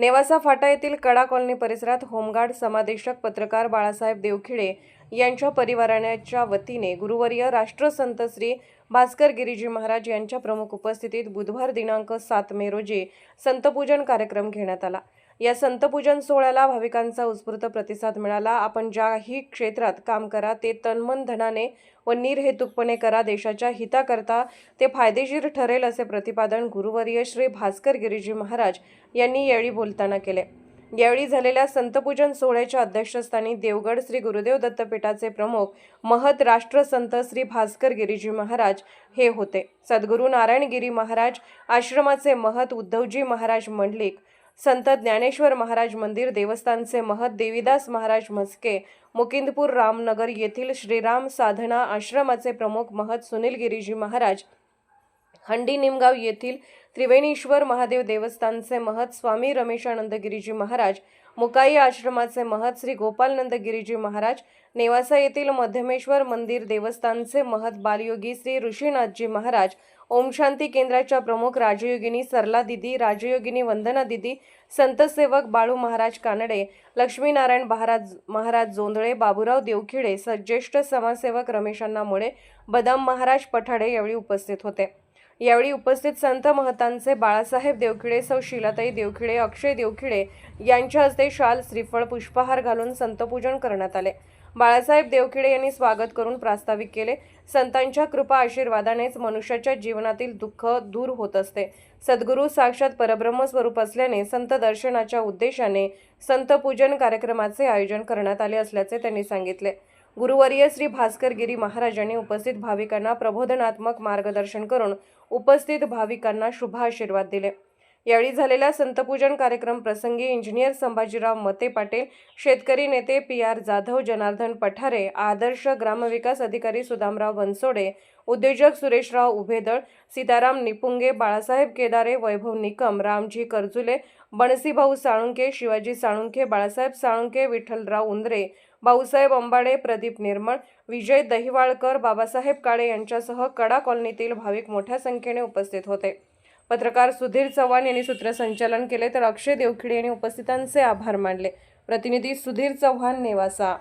नेवासा फाटा येथील कडा कॉलनी परिसरात होमगार्ड समादेशक पत्रकार बाळासाहेब देवखिडे यांच्या परिवाराच्या वतीने गुरुवर्य राष्ट्रसंत श्री भास्कर गिरीजी महाराज यांच्या प्रमुख उपस्थितीत बुधवार दिनांक सात मे रोजी संतपूजन कार्यक्रम घेण्यात आला. या संतपूजन सोहळ्याला भाविकांचा उत्स्फूर्त प्रतिसाद मिळाला. आपण ज्याही क्षेत्रात काम करा ते तन्मन धनाने व निर्हेतुकपणे करा. देशाच्या हिताकरता ते फायदेशीर ठरेल असे प्रतिपादन गुरुवर्य श्री भास्कर गिरीजी महाराज यांनी यावेळी बोलताना केले. यावेळी झालेल्या संतपूजन सोहळ्याच्या अध्यक्षस्थानी देवगड श्री गुरुदेव दत्तपीठाचे प्रमुख महत राष्ट्रसंत श्री भास्कर गिरीजी महाराज हे होते. सद्गुरू नारायणगिरी महाराज आश्रमाचे महत उद्धवजी महाराज मंडलिक संत ज्ञानेश्वर महाराज मंदिर देवस्थानचे महत देवीदास महाराज म्हस्के मुकिंदपूर रामनगर येथील श्रीराम साधना आश्रमाचे प्रमुख महत सुनील गिरीजी महाराज हंडी निमगाव येथील त्रिवेणीश्वर महादेव देवस्थानचे महत स्वामी रमेशानंद गिरीजी महाराज मुकाई आश्रमाचे महत श्री गोपालनंद गिरीजी महाराज नेवासा येथील मध्यमेश्वर मंदिर देवस्थानचे महत बालयोगी श्री ऋषीनाथजी महाराज ओम शांती केंद्राच्या प्रमुख राजयोगिनी सरला दिदी राजयोगिनी वंदना दिदी संतसेवक बाळू महाराज कानडे लक्ष्मीनारायण महाराज महाराज जोंधळे बाबूराव देवखिडे स ज्येष्ठ समाजसेवक रमेशांना मुळे बदाम महाराज पठाडे यावेळी उपस्थित होते. यावेळी उपस्थित संत महतांचे बाळासाहेब देवखिडे सौ शिलाताई देवखिडे अक्षय देवखिडे यांच्या हस्ते शाल श्रीफळ पुष्पहार घालून संतपूजन करण्यात आले. बाळासाहेब देवखिडे यांनी स्वागत करून प्रास्ताविक केले. संतांच्या कृपा आशीर्वादानेच मनुष्याच्या जीवनातील दुःख दूर होत असते. सद्गुरू साक्षात परब्रह्म स्वरूप असल्याने संत दर्शनाच्या उद्देशाने संतपूजन कार्यक्रमाचे आयोजन करण्यात आले असल्याचे त्यांनी सांगितले. गुरुवर्य श्री भास्कर गिरी महाराजांनी उपस्थित भाविकांना प्रबोधनात्मक मार्गदर्शन करून उपस्थित भाविकांना शुभ आशीर्वाद दिले. यावेळी झालेल्या संतपूजन कार्यक्रम प्रसंगी इंजिनियर संभाजीराव मते पाटील शेतकरी नेते पी आर जाधव जनार्दन पठारे आदर्श ग्रामविकास अधिकारी सुदामराव बनसोडे उद्योजक सुरेशराव उभेदळ सीताराम निपुंगे बाळासाहेब केदारे वैभव निकम रामजी कर्जुले बनसीभाऊ साळुंके शिवाजी साळुंके बाळासाहेब साळुंके विठ्ठलराव उंदरे भाऊसाहेब अंबाडे प्रदीप निर्मळ विजय दहिवाळकर बाबासाहेब काळे यांच्यासह कडा कॉलनीतील भाविक मोठ्या संख्येने उपस्थित होते. पत्रकार सुधीर चव्हाण यांनी सूत्रसंचालन केले तर अक्षय देवखिडे यांनी उपस्थितांचे आभार मानले. प्रतिनिधी सुधीर चव्हाण नेवासा.